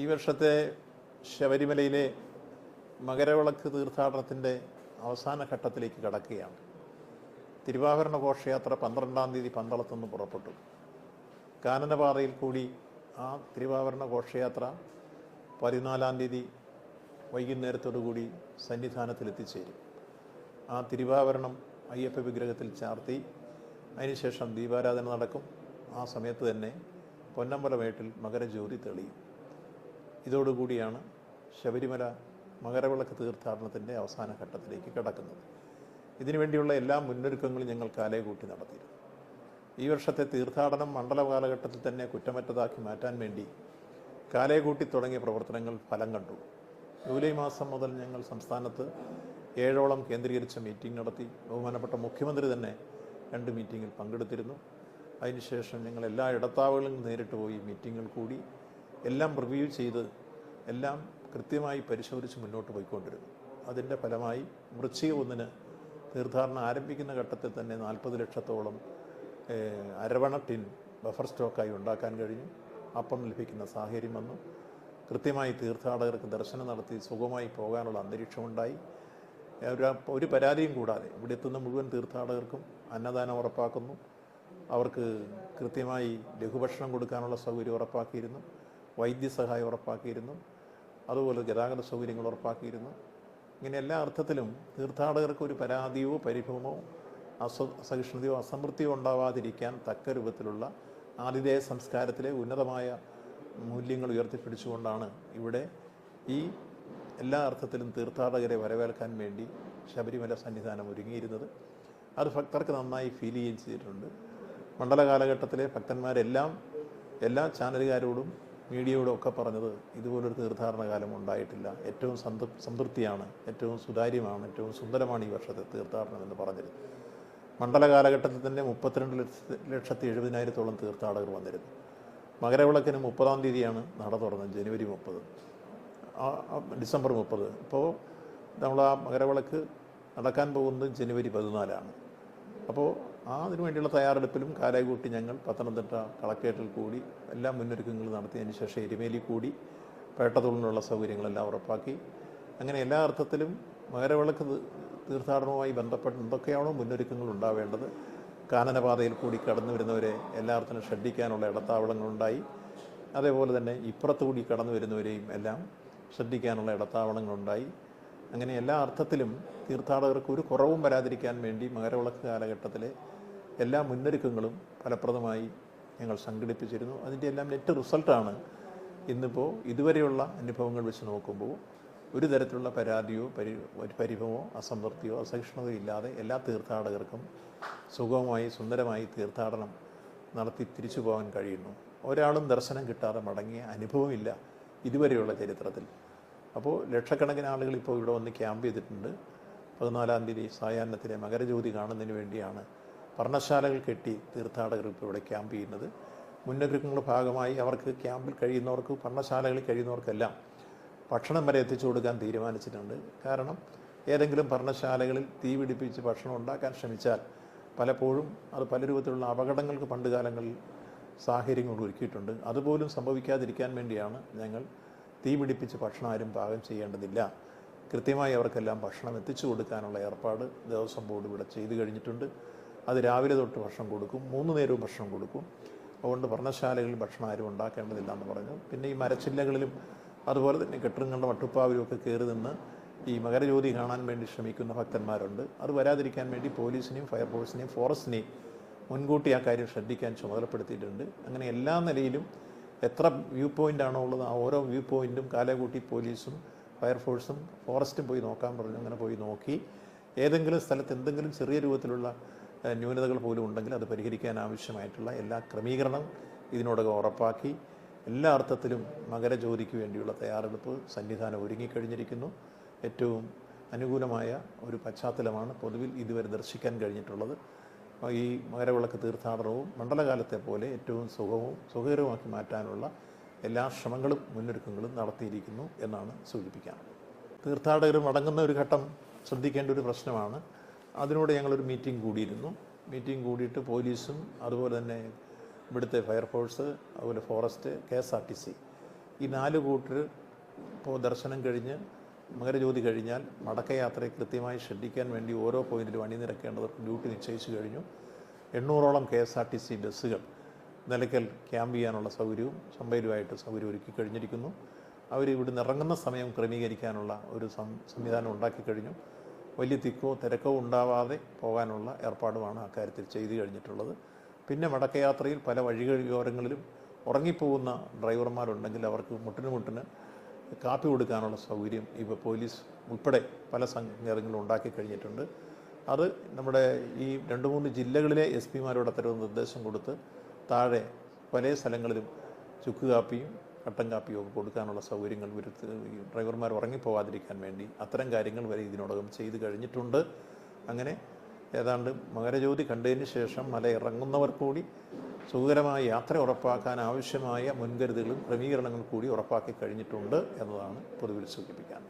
ഈ വർഷത്തെ ശബരിമലയിലെ മകരവിളക്ക് തീർത്ഥാടനത്തിന്റെ അവസാന ഘട്ടത്തിലേക്ക് കടക്കുകയാണ്. തിരുവാഭരണ ഘോഷയാത്ര പന്ത്രണ്ടാം തീയതി പന്തളത്തുനിന്ന് പുറപ്പെട്ടു. കാനനപാറയിൽ കൂടി ആ തിരുവാഭരണ ഘോഷയാത്ര പതിനാലാം തീയതി വൈകുന്നേരത്തോടു കൂടി എത്തിച്ചേരും ആ തിരുവാഭരണം അയ്യപ്പ വിഗ്രഹത്തിൽ ചാർത്തി അതിനുശേഷം ദീപാരാധന നടക്കും. ആ സമയത്ത് തന്നെ പൊന്നമ്പലമേട്ടിൽ മകരജ്യോതി തെളിയും. ഇതോടുകൂടിയാണ് ശബരിമല മകരവിളക്ക് തീർത്ഥാടനത്തിന്റെ അവസാന ഘട്ടത്തിലേക്ക് കടക്കുന്നത്. ഇതിനുവേണ്ടിയുള്ള എല്ലാ മുന്നൊരുക്കങ്ങളും ഞങ്ങൾ കാലയകൂട്ടി നടത്തിയിരുന്നു. ഈ വർഷത്തെ തീർത്ഥാടനം മണ്ഡല കാലഘട്ടത്തിൽ തന്നെ കുറ്റമറ്റതാക്കി മാറ്റാൻ വേണ്ടി കാലയകൂട്ടി തുടങ്ങിയ പ്രവർത്തനങ്ങൾ ഫലം കണ്ടു. ജൂലൈ മാസം മുതൽ ഞങ്ങൾ സംസ്ഥാനത്ത് ഏഴോളം കേന്ദ്രീകരിച്ച മീറ്റിംഗ് നടത്തി. ബഹുമാനപ്പെട്ട മുഖ്യമന്ത്രി തന്നെ രണ്ട് മീറ്റിങ്ങിൽ പങ്കെടുത്തിരുന്നു. അതിനുശേഷം ഞങ്ങൾ എല്ലാ ഇടത്താവുകളിലും നേരിട്ട് പോയി മീറ്റിങ്ങിൽ കൂടി എല്ലാം റിവ്യൂ ചെയ്ത് എല്ലാം കൃത്യമായി പരിശോധിച്ച് മുന്നോട്ട് പോയിക്കൊണ്ടിരുന്നു. അതിന്റെ ഫലമായി വൃശ്ചിക ഒന്നിന് തീർത്ഥാടനം ആരംഭിക്കുന്ന ഘട്ടത്തിൽ തന്നെ നാൽപ്പത് ലക്ഷത്തോളം അരവണ ടിൻ ബഫർ സ്റ്റോക്കായി ഉണ്ടാക്കാൻ കഴിഞ്ഞു. അപ്പം ലഭിക്കുന്ന സാഹചര്യം വന്നു. കൃത്യമായി തീർത്ഥാടകർക്ക് ദർശനം നടത്തി സുഖമായി പോകാനുള്ള അന്തരീക്ഷമുണ്ടായി. ഒരു പരാതിയും കൂടാതെ ഇവിടെ എത്തുന്ന മുഴുവൻ തീർത്ഥാടകർക്കും അന്നദാനം ഉറപ്പാക്കുന്നു. അവർക്ക് കൃത്യമായി ലഘുഭക്ഷണം കൊടുക്കാനുള്ള സൗകര്യം ഉറപ്പാക്കിയിരുന്നു. വൈദ്യസഹായം ഉറപ്പാക്കിയിരുന്നു. അതുപോലെ ഗതാഗത സൗകര്യങ്ങൾ ഉറപ്പാക്കിയിരുന്നു. ഇങ്ങനെ എല്ലാ അർത്ഥത്തിലും തീർത്ഥാടകർക്ക് ഒരു പരാതിയോ പരിഭവമോ അസ സഹിഷ്ണുതയോ അസമൃദ്ധിയോ ഉണ്ടാവാതിരിക്കാൻ തക്ക രൂപത്തിലുള്ള ആതിഥേയ സംസ്കാരത്തിലെ ഉന്നതമായ മൂല്യങ്ങൾ ഉയർത്തിപ്പിടിച്ചുകൊണ്ടാണ് ഇവിടെ ഈ എല്ലാ അർത്ഥത്തിലും തീർത്ഥാടകരെ വരവേൽക്കാൻ വേണ്ടി ശബരിമല സന്നിധാനം ഒരുങ്ങിയിരുന്നത്. അത് ഭക്തർക്ക് നന്നായി ഫീൽ ചെയ്യുകയും ചെയ്തിട്ടുണ്ട്. മണ്ഡല കാലഘട്ടത്തിലെ ഭക്തന്മാരെല്ലാം എല്ലാ ചാനലുകാരോടും മീഡിയയോടും ഒക്കെ പറഞ്ഞത് ഇതുപോലൊരു തീർത്ഥാടന കാലം ഉണ്ടായിട്ടില്ല. ഏറ്റവും സംതൃപ്തിയാണ് ഏറ്റവും സുതാര്യമാണ് ഏറ്റവും സുന്ദരമാണ് ഈ വർഷത്തെ തീർത്ഥാടനം എന്ന് പറഞ്ഞിരുന്നു മണ്ഡല കാലഘട്ടത്തിൽ തന്നെ മുപ്പത്തിരണ്ട് ലക്ഷത്തി എഴുപതിനായിരത്തോളം തീർത്ഥാടകർ വന്നിരുന്നു. മകരവിളക്കിന് മുപ്പതാം തീയതിയാണ് നട തുറന്നത് ജനുവരി മുപ്പത്. ഡിസംബർ മുപ്പത്. ഇപ്പോൾ നമ്മൾ ആ മകരവിളക്ക് നടക്കാൻ പോകുന്നത് ജനുവരി പതിനാലാണ്. അപ്പോൾ ആ അതിനു വേണ്ടിയുള്ള തയ്യാറെടുപ്പിലും കാലാകൂട്ടി ഞങ്ങൾ പത്തനംതിട്ട കളക്ട്രേറ്റിൽ കൂടി എല്ലാ മുന്നൊരുക്കങ്ങളും നടത്തിയതിന് ശേഷം എരുമേലി കൂടി പേട്ടതുള്ളിനുള്ള സൗകര്യങ്ങളെല്ലാം ഉറപ്പാക്കി. അങ്ങനെ എല്ലാ അർത്ഥത്തിലും മകരവിളക്ക് തീർത്ഥാടനവുമായി ബന്ധപ്പെട്ട് എന്തൊക്കെയാണോ മുന്നൊരുക്കങ്ങൾ ഉണ്ടാവേണ്ടത് കാനനപാതയിൽ കൂടി കടന്നു വരുന്നവരെ എല്ലാവർക്കും ശ്രദ്ധിക്കാനുള്ള ഇടത്താവളങ്ങളുണ്ടായി. അതേപോലെ തന്നെ ഇപ്പുറത്തുകൂടി കടന്നു വരുന്നവരെയും എല്ലാം ശ്രദ്ധിക്കാനുള്ള ഇടത്താവളങ്ങളുണ്ടായി. അങ്ങനെ എല്ലാ അർത്ഥത്തിലും തീർത്ഥാടകർക്ക് ഒരു കുറവും വരാതിരിക്കാൻ വേണ്ടി മകരവിളക്ക് കാലഘട്ടത്തിലെ എല്ലാ മുന്നൊരുക്കങ്ങളും ഫലപ്രദമായി ഞങ്ങൾ സംഘടിപ്പിച്ചിരുന്നു. അതിന്റെ എല്ലാം നെറ്റ് റിസൾട്ടാണ് ഇന്നിപ്പോൾ ഇതുവരെയുള്ള അനുഭവങ്ങൾ വെച്ച് നോക്കുമ്പോൾ ഒരു തരത്തിലുള്ള പരാതിയോ പരി പരിഭവമോ അസംതൃപ്തിയോ അസഹിഷ്ണുതയോ ഇല്ലാതെ എല്ലാ തീർത്ഥാടകർക്കും സുഗമമായി സുന്ദരമായി തീർത്ഥാടനം നടത്തി തിരിച്ചു പോകാൻ കഴിയുന്നു. ഒരാളും ദർശനം കിട്ടാതെ മടങ്ങിയ അനുഭവമില്ല ഇതുവരെയുള്ള ചരിത്രത്തിൽ. അപ്പോൾ ലക്ഷക്കണക്കിന് ആളുകൾ ഇപ്പോൾ ഇവിടെ വന്ന് ക്യാമ്പ് ചെയ്തിട്ടുണ്ട്. പതിനാലാം തീയതി സായാഹ്നത്തിലെ മകരജ്യോതി കാണുന്നതിന് വേണ്ടിയാണ് പർണശാലകൾ കെട്ടി തീർത്ഥാടകർ ഇപ്പോൾ ഇവിടെ ക്യാമ്പ് ചെയ്യുന്നത്. മുന്നൊരുക്കങ്ങളുടെ ഭാഗമായി അവർക്ക് ക്യാമ്പിൽ കഴിയുന്നവർക്ക് പർണശാലകളിൽ കഴിയുന്നവർക്കെല്ലാം ഭക്ഷണം വരെ എത്തിച്ചു കൊടുക്കാൻ തീരുമാനിച്ചിട്ടുണ്ട്. കാരണം ഏതെങ്കിലും പർണശാലകളിൽ തീ പിടിപ്പിച്ച് ഭക്ഷണം ഉണ്ടാക്കാൻ ശ്രമിച്ചാൽ പലപ്പോഴും അത് പല രൂപത്തിലുള്ള അപകടങ്ങൾക്ക് പണ്ട് കാലങ്ങളിൽ സാഹചര്യങ്ങൾ ഒരുക്കിയിട്ടുണ്ട്. അതുപോലും സംഭവിക്കാതിരിക്കാൻ വേണ്ടിയാണ് ഞങ്ങൾ തീ പിടിപ്പിച്ച് ഭക്ഷണം ആരും പാകം ചെയ്യേണ്ടതില്ല. കൃത്യമായി അവർക്കെല്ലാം ഭക്ഷണം എത്തിച്ചു കൊടുക്കാനുള്ള ഏർപ്പാട് ദേവസ്വം ബോർഡ് ഇവിടെ ചെയ്തു കഴിഞ്ഞിട്ടുണ്ട്. അത് രാവിലെ തൊട്ട് ഭക്ഷണം കൊടുക്കും മൂന്ന് നേരവും ഭക്ഷണം കൊടുക്കും. അതുകൊണ്ട് ഭരണശാലകളിൽ ഭക്ഷണം ആരും ഉണ്ടാക്കേണ്ടതില്ല എന്ന് പറഞ്ഞു. പിന്നെ ഈ മരച്ചില്ലകളിലും അതുപോലെ തന്നെ കെട്ടിടങ്ങളുടെ വട്ടുപ്പാവിലും ഒക്കെ കയറി നിന്ന് ഈ മകരജ്യോതി കാണാൻ വേണ്ടി ശ്രമിക്കുന്ന ഭക്തന്മാരുണ്ട്. അത് വരാതിരിക്കാൻ വേണ്ടി പോലീസിനെയും ഫയർഫോഴ്സിനെയും ഫോറസ്റ്റിനെയും മുൻകൂട്ടി ആ കാര്യം ശ്രദ്ധിക്കാൻ ചുമതലപ്പെടുത്തിയിട്ടുണ്ട്. അങ്ങനെ എല്ലാ നിലയിലും എത്ര വ്യൂ പോയിന്റ് ആണോ ഉള്ളത് ആ ഓരോ വ്യൂ പോയിന്റും കാലകൂട്ടി പോലീസും ഫയർഫോഴ്സും ഫോറസ്റ്റും പോയി നോക്കാൻ പറഞ്ഞു. അങ്ങനെ പോയി നോക്കി. ഏതെങ്കിലും സ്ഥലത്ത് എന്തെങ്കിലും ചെറിയ രൂപത്തിലുള്ള ന്യൂനതകൾ പോലും ഉണ്ടെങ്കിൽ അത് പരിഹരിക്കാൻ ആവശ്യമായിട്ടുള്ള എല്ലാ ക്രമീകരണം ഇതിനോടകം ഉറപ്പാക്കി എല്ലാ അർത്ഥത്തിലും മകരജ്യോതിക്ക് വേണ്ടിയുള്ള തയ്യാറെടുപ്പ് സന്നിധാനം ഒരുങ്ങിക്കഴിഞ്ഞിരിക്കുന്നു. ഏറ്റവും അനുകൂലമായ ഒരു പശ്ചാത്തലമാണ് പൊതുവിൽ ഇതുവരെ ദർശിക്കാൻ കഴിഞ്ഞിട്ടുള്ളത്. ഈ മകരവിളക്ക് തീർത്ഥാടനവും മണ്ഡലകാലത്തെ പോലെ ഏറ്റവും സുഖവും സുഖകരവുമാക്കി മാറ്റാനുള്ള എല്ലാ ശ്രമങ്ങളും മുന്നൊരുക്കങ്ങളും നടത്തിയിരിക്കുന്നു എന്നാണ് സൂചിപ്പിക്കാനുള്ളത്. തീർത്ഥാടകർ മടങ്ങുന്ന ഒരു ഘട്ടം ശ്രദ്ധിക്കേണ്ട ഒരു പ്രശ്നമാണ്. അതിനോട് ഞങ്ങളൊരു മീറ്റിംഗ് കൂടിയിരുന്നു. മീറ്റിംഗ് കൂടിയിട്ട് പോലീസും അതുപോലെ തന്നെ ഇവിടുത്തെ ഫയർഫോഴ്സ് അതുപോലെ forest K S R T C ഈ നാല് കൂട്ടർ ഇപ്പോൾ ദർശനം കഴിഞ്ഞ് മകരജ്യോതി കഴിഞ്ഞാൽ മടക്കയാത്രയെ കൃത്യമായി ശ്രദ്ധിക്കാൻ വേണ്ടി ഓരോ പോയിന്റിലും അണിനിരക്കേണ്ടവർക്ക് ഡ്യൂട്ടി നിശ്ചയിച്ചു കഴിഞ്ഞു. എണ്ണൂറോളം K S R T C ബസ്സുകൾ നിലയ്ക്കൽ ക്യാമ്പ് ചെയ്യാനുള്ള സൗകര്യവും ചമ്പയിലുമായിട്ട് സൗകര്യം ഒരുക്കി കഴിഞ്ഞിരിക്കുന്നു. അവർ ഇവിടുന്ന് ഇറങ്ങുന്ന സമയം ക്രമീകരിക്കാനുള്ള ഒരു സംവിധാനം ഉണ്ടാക്കി കഴിഞ്ഞു. വലിയ തിക്കോ തിരക്കോ ഉണ്ടാവാതെ പോകാനുള്ള ഏർപ്പാടുമാണ് അക്കാര്യത്തിൽ ചെയ്തു കഴിഞ്ഞിട്ടുള്ളത്. പിന്നെ മടക്കയാത്രയിൽ പല വഴിയോരങ്ങളിലും ഉറങ്ങിപ്പോകുന്ന ഡ്രൈവർമാരുണ്ടെങ്കിൽ അവർക്ക് മുട്ടിന് മുട്ടിന് കാപ്പി കൊടുക്കാനുള്ള സൗകര്യം ഇപ്പോൾ പോലീസ് ഉൾപ്പെടെ പല സംഘങ്ങളും ഉണ്ടാക്കി കഴിഞ്ഞിട്ടുണ്ട്. അത് നമ്മുടെ ഈ രണ്ട് മൂന്ന് ജില്ലകളിലെ എസ് പിമാരോട് അത്തരം നിർദ്ദേശം കൊടുത്ത് താഴെ പല സ്ഥലങ്ങളിലും ചുക്ക് കാപ്പിയും കട്ടൻ കാപ്പിയൊക്കെ കൊടുക്കാനുള്ള സൗകര്യങ്ങൾ വരുത്ത് ഡ്രൈവർമാർ ഉറങ്ങിപ്പോവാതിരിക്കാൻ വേണ്ടി അത്തരം കാര്യങ്ങൾ വരെ ഇതിനോടകം ചെയ്തു കഴിഞ്ഞിട്ടുണ്ട്. അങ്ങനെ ഏതാണ്ട് മകരജ്യോതി കണ്ടതിന് ശേഷം മല ഇറങ്ങുന്നവർ കൂടി സുഖകരമായ യാത്ര ഉറപ്പാക്കാൻ ആവശ്യമായ മുൻകരുതലുകളും ക്രമീകരണങ്ങളും കൂടി ഉറപ്പാക്കി കഴിഞ്ഞിട്ടുണ്ട് എന്നതാണ് പൊതുവിൽ സൂചിപ്പിക്കാൻ